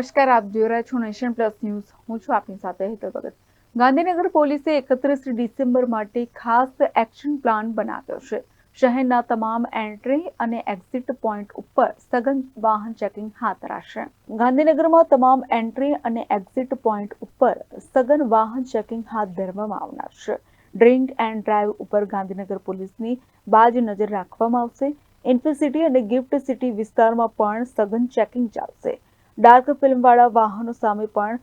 નમસ્કાર, આપ જોઈ રહ્યા છો નેશન પ્લસ ન્યૂઝ. હું છું આપની સાથે હેતલ ભગત. ગાંધીનગર પોલીસે એકત્રીસ ડિસેમ્બર માટે ખાસ એક્શન પ્લાન બનાવ્યો છે. શહેરના તમામ એન્ટ્રી અને એક્ઝિટ પોઈન્ટ ઉપર સઘન વાહન ચેકિંગ હાથ ધરાશે. ગાંધીનગરમાં તમામ એન્ટ્રી અને એક્ઝિટ પોઈન્ટ ઉપર સઘન વાહન ચેકિંગ હાથ ધરવામાં આવનાર છે. ડ્રિંક એન્ડ ડ્રાઈવ ઉપર ગાંધીનગર પોલીસની બાજ નજર રાખવામાં આવશે. ઇન્ફિસિટી અને ગિફ્ટ સિટી વિસ્તારમાં પણ સઘન ચેકિંગ ચાલશે. ડાર્ક ફિલ્મવાળા વાહનો સામે પણ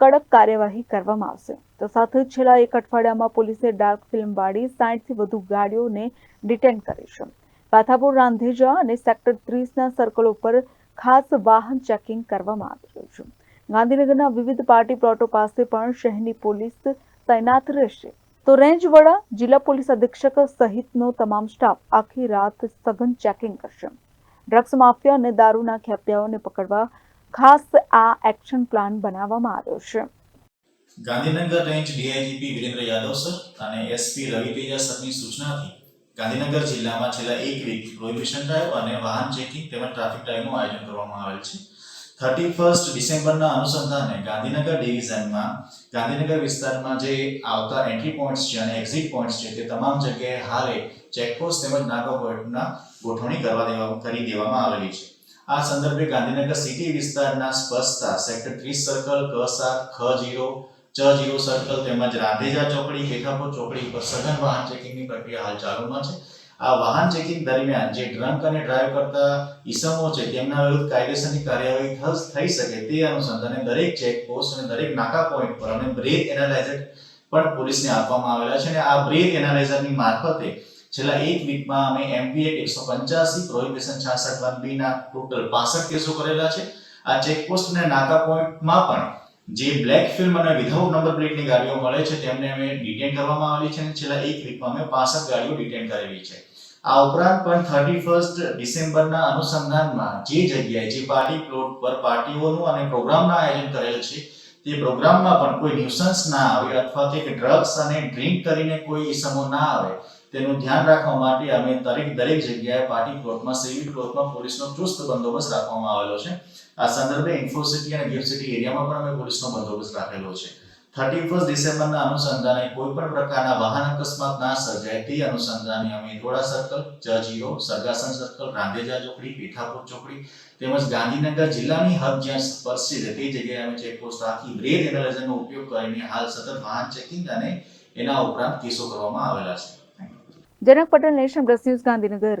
કડક કાર્યવાહી કરવામાં આવશે. તો સાથે જ છેલ્લા એક અઠવાડિયામાં પોલીસે ડાર્ક ફિલ્મવાળી સાઠથી વધુ ગાડીઓને ડિટેન કરી છે પાથાપુર રાંધેજા અને સેક્ટર ત્રીસના સર્કલ ઉપર ખાસ વાહન ચેકિંગ કરવામાં આવી રહ્યું છે. ગાંધીનગરના વિવિધ પાર્ટી પ્લોટો પાસે પણ શહેરની પોલીસ તૈનાત રહેશે. તો રેન્જ વડા જિલ્લા પોલીસ અધિક્ષક સહિતનો તમામ સ્ટાફ આખી રાત સઘન ચેકિંગ કરશે. ડ્રગ્સ માફિયા અને દારૂના ખેપિયાઓને પકડવા ખાસ આ એક્શન પ્લાન બનાવવામાં આવ્યો છે. Gandhinagar range DIGP Virendra Yadav sir અને એસપી રવિ તેજા સરની સૂચનાથી ગાંધીનગર જિલ્લામાં છેલ્લા એક વીક પ્રોહિબિશન ડ્રાઈવ અને વાહન ચેકિંગ તેમજ ટ્રાફિક ડ્રાઈવનું આયોજન કરવામાં આવેલ છે. થર્ટી ફર્સ્ટ ડિસેમ્બરના અનુસંધાને ગાંધીનગર ડિવિઝનમાં ગાંધીનગર વિસ્તારમાં જે આવતા એન્ટ્રી પોઈન્ટ્સ છે અને એક્ઝિટ પોઈન્ટ્સ છે તે તમામ જગ્યાએ હાલે ચેકપોસ્ટ તેમજ નાકા પોઈન્ટના ગોઠવણી કરવા દેવા, કરી દેવામાં આવેલી છે. આ સંદર્ભે ગાંધીનગર સિટી વિસ્તારના સ્પષ્ટતા સેક્ટર ત્રીસ સર્કલ, ક સાત, ખ જીરો, ચ જીરો સર્કલ તેમજ રાંધેજા ચોકડી કેખાપુર ચોકડી પર સઘન વાહન ચેકિંગની પ્રક્રિયા હાલ ચાલુમાં છે. આ વાહન ચેકિંગ દરમિયાન જે ડ્રંક અને ડ્રાઈવ કરતા ઈસમો છે, તેમના વિરુદ્ધ કાયદેસરની કાર્યવાહી થઈ શકે તે અનુસંધાને દરેક ચેકપોસ્ટ અને દરેક નાકા પોઈન્ટ પર અને બ્રેક એનાલાઇઝર પણ પોલીસને આપવામાં આવેલા છે અને આ બ્રેક એનાલાઇઝરની મારફતે છેલ્લા એક વીકમાં અમે એમપી એકસો પંચ્યાસી પ્રોહિબિશન છાસઠ વન બી ના ટોટલ પાસઠ કેસો કરેલા છે. આ ચેકપોસ્ટ અને નાકા પોઈન્ટમાં પણ જે બ્લેક ફિલ્મ અને વિધાઉટ નંબર પ્લેટની ગાડીઓ મળે છે, તેમને અમે ડિટેન કરવામાં આવેલી છે અને છેલ્લા એક વીકમાં અમે પાસઠ ગાડીઓ ડિટેન કરેલી છે. આ ઉપરાંત પણ થર્ટી ફર્સ્ટ ડિસેમ્બરના અનુસંધાનમાં જે જગ્યાએ જે પાર્ટી પ્લોટ પર પાર્ટીઓનું અને પ્રોગ્રામના આયોજન કરેલ છે તે પ્રોગ્રામમાં પણ કોઈ ન્યુસન્સ ના આવે અથવા તો ડ્રગ્સ અને ડ્રિંક કરીને કોઈ ઈસમો ના આવે, તેનું ધ્યાન રાખવા માટે અમે દરેક દરેક જગ્યાએ પાર્ટી પ્લોટમાં સિવિલ પ્લોટમાં પોલીસનો ચુસ્ત બંદોબસ્ત રાખવામાં આવેલો છે. આ સંદર્ભે ઇન્ફોસિટી અને ગિફ્ટ સિટી એરિયામાં પણ અમે પોલીસનો બંદોબસ્ત રાખેલો છે. થર્ટી ફર્સ્ટ ડિસેમ્બરના અનુસંધાને કોઈ પણ પ્રકારના વાહન અકસ્માત ના સર્જાય તે અનુસંધાને અમે ધોળા સર્કલ જજીરો સરગાસન સર્કલ રાંધેજા ચોકડી, પીઠાપુર ચોકડી તેમજ ગાંધીનગર જિલ્લાની હદ જ્યાં સ્પર્શી છે તે જગ્યાએ અમે ચેકપોસ્ટ રાખી બ્રેક એનાલિઝરનો ઉપયોગ કરીને હાલ સતત વાહન ચેકિંગ અને એના ઉપરાંત કેસો કરવામાં આવેલા છે. Janak Patel national plus news Gandhinagar.